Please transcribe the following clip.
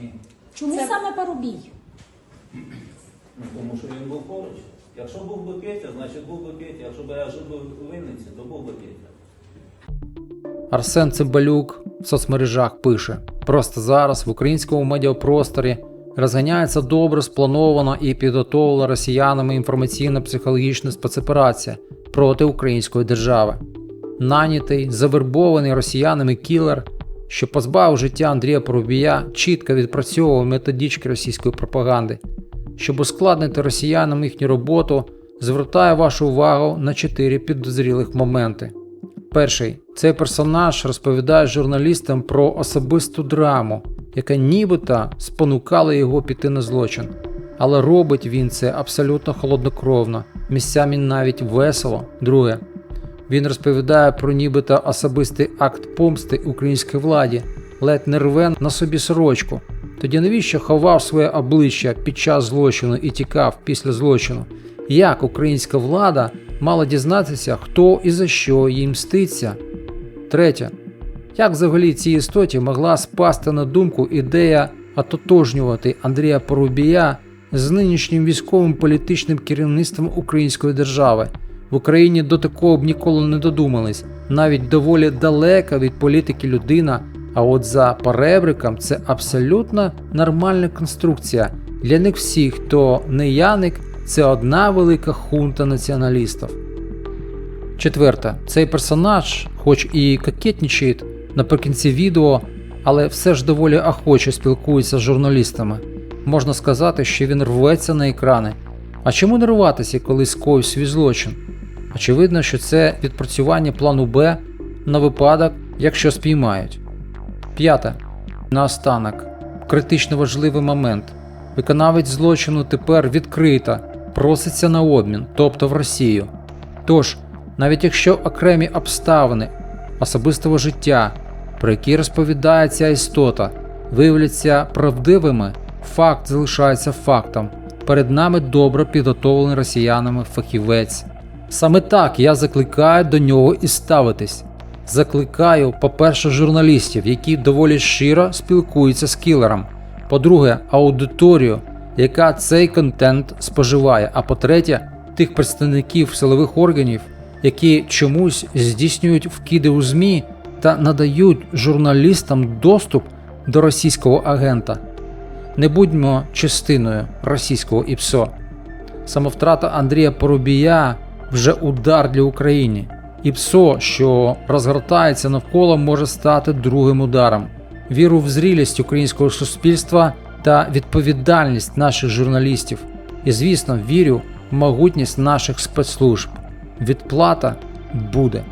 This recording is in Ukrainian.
Ні. Чому Це- саме Парубій? Ну, тому що він був поруч. Якщо був би Петя, значить був би Петя. Якщо б я жив би в Винниці, то був би Петя. Арсен Цимбалюк в соцмережах пише: просто зараз в українському медіапросторі розганяється добре спланована і підготовлена росіянами інформаційно-психологічна спецоперація проти української держави. Нанятий, завербований росіянами кілер, що позбавив життя Андрія Порубія, чітко відпрацьовував методички російської пропаганди. Щоб ускладнити росіянам їхню роботу, звертаю вашу увагу на чотири підозрілих моменти. Перший цей персонаж розповідає журналістам про особисту драму, яка нібито спонукала його піти на злочин. Але робить він це абсолютно холоднокровно, місцями навіть весело. Друге, він розповідає про нібито особистий акт помсти українській владі, ледь не рве на собі сорочку. Тоді навіщо ховав своє обличчя під час злочину і тікав після злочину? Як українська влада мала дізнатися, хто і за що їй мститься? Третє. Як взагалі цій істоті могла спасти на думку ідея ототожнювати Андрія Порубія з нинішнім військовим політичним керівництвом української держави? В Україні до такого б ніколи не додумались, навіть доволі далека від політики людина. А от за перебриком це абсолютно нормальна конструкція. Для них всіх, хто не Яник, це одна велика хунта націоналістів. Четверте, цей персонаж, хоч і кокетнічає наприкінці відео, але все ж доволі охоче спілкується з журналістами. Можна сказати, що він рветься на екрани. А чому не рватися, коли скоїв свій злочин? Очевидно, що це відпрацювання плану Б на випадок, якщо спіймають. П'яте. Наостанок. Критично важливий момент. Виконавець злочину тепер відкрито проситься на обмін, тобто в Росію. Тож, навіть якщо окремі обставини особистого життя, про які розповідає ця істота, виявляться правдивими, факт залишається фактом. Перед нами добре підготовлений росіянами фахівець. Саме так я закликаю до нього і ставитись. Закликаю, по-перше, журналістів, які доволі щиро спілкуються з кілером. По-друге, аудиторію, яка цей контент споживає. А по-третє, тих представників силових органів, які чомусь здійснюють вкиди у ЗМІ та надають журналістам доступ до російського агента. Не будьмо частиною російського ІПСО. Самовтрата Андрія Порубія вже удар для України. і ПСО, що розгортається навколо, може стати другим ударом. Віру в зрілість українського суспільства та відповідальність наших журналістів. І, звісно, вірю в могутність наших спецслужб. Відплата буде.